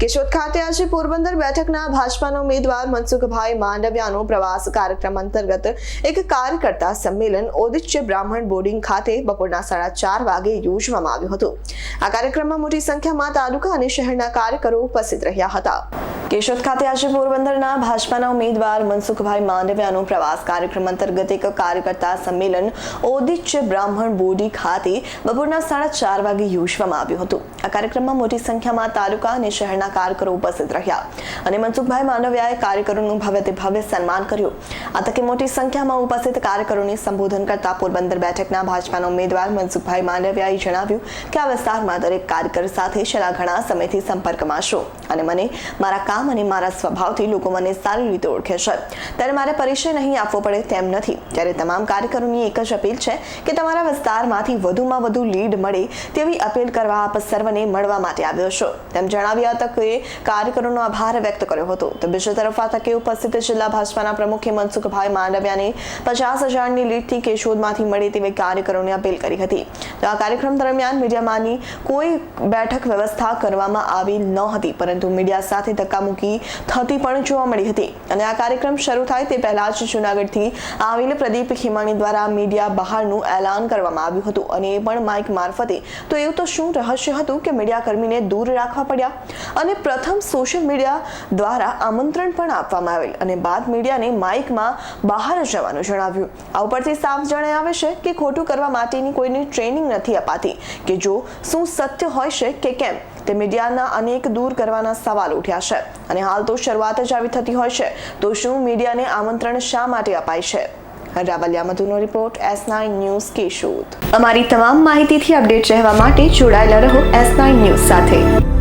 કેશોદ ખાતે આજે પોરબંદર બેઠકના ભાજપાના ઉમેદવાર મનસુખભાઈ માંડવિયાનો પ્રવાસ કાર્યક્રમ અંતર્ગત એક કાર્યકર્તા સંમેલન ઓદિત્ય બ્રાહ્મણ બોર્ડિંગ ખાતે બપોરના સાડા ચાર વાગે યોજવામાં આવ્યું હતું. આ કાર્યક્રમમાં મોટી સંખ્યામાં તાલુકા અને શહેરના કાર્યકરો ઉપસ્થિત રહ્યા હતા. કેશોદ ખાતે આજે પોરબંદરના ભાજપાના ઉમેદવાર મનસુખભાઈ માંડવિયાનો પ્રવાસ કાર્યક્રમ અંતર્ગત એક કાર્યકર્તા સંમેલન ઓદિત્ય બ્રાહ્મણ બોડી ખાતે બપોરના સાડા ચાર વાગે યોજવામાં આવ્યું હતું. આ કાર્યક્રમમાં મોટી સંખ્યામાં તાલુકા અને શહેરના કાર્યકરો ઉપસ્થિત રહ્યા અને મનસુખભાઈ માંડવિયાએ કાર્યકરોનું ભવ્યતે ભવ્ય સન્માન કર્યું. આ તકે મોટી સંખ્યામાં ઉપસ્થિત કાર્યકરોને સંબોધન કરતા પોરબંદર બેઠકના ભાજપાના ઉમેદવાર મનસુખભાઈ માંડવિયાએ જણાવ્યું કે આ વિસ્તારમાં દરેક કાર્યકર સાથે છેલ્લા ઘણા સમયથી સંપર્કમાં છું. અને મને મારા કામ અને મારા સ્વભાવથી લોકો મને સારી રીતે ઓળખે છે. ત્યારે મારે પરિચય નહીં આપવો પડે તેમ નથી. ત્યારે તમામ કાર્યકરોની એક જ અપીલ છે કે તમારા વિસ્તારમાંથી વધુમાં વધુ લીડ મળે તેવી અપીલ કરવા આપ સર્વને મળવા માટે આવ્યો છો. તેમ જણાવ્યા તકે કાર્યકરોનો આભાર વ્યક્ત કર્યો હતો. તો બીજી તરફ આ તકે ઉપસ્થિત જિલ્લા ભાજપાના પ્રમુખે મનસુખભાઈ માંડવિયાને પચાસ હજારની લીડથી કેશોદમાંથી મળે તેવી કાર્યકરોને અપીલ કરી હતી. તો આ કાર્યક્રમ દરમિયાન મીડિયામાંની કોઈ બેઠક વ્યવસ્થા કરવામાં આવી ન હતી. પરંતુ મીડિયા સાથે ધક્કામુક્કી થતી પણ જોવા મળી હતી. અને આ કાર્યક્રમ શરૂ થાય તે પહેલા જ જૂનાગઢથી આવેલ પ્રદીપ ખીમાણી દ્વારા મીડિયા બહારનું એલાન કરવામાં આવ્યું હતું. અને એ પણ માઇક મારફતે. તો એવું તો શું રહસ્ય હતું કે મીડિયા કર્મીને દૂર રાખવા પડ્યા? અને પ્રથમ સોશિયલ મીડિયા દ્વારા આમંત્રણ પણ આપવામાં આવેલ. અને બાદ મીડિયાને માઇકમાં બહાર જવાનું જણાવ્યું. આ ઉપરથી સાફ જણાય આવે છે કે ખોટું કરવા માટેની કોઈની ટ્રેનિંગ નથી અપાતી. કે જો શું સત્ય હોય છે કે કેમ? તે મીડિયાના અનેક દૂર કરવાના સવાલ ઉઠ્યા છે. અને હાલ તો શરૂઆત જ આવી થતી હોય છે. તો શું મીડિયાને આમંત્રણ શા માટે અપાય છે? Ravaliya મધુનો report, S nine news Keshod અમારી તમામ માહિતીથી અપડેટ રહેવા માટે જોડાયેલા રહો એસ નાઇન ન્યૂઝ સાથે.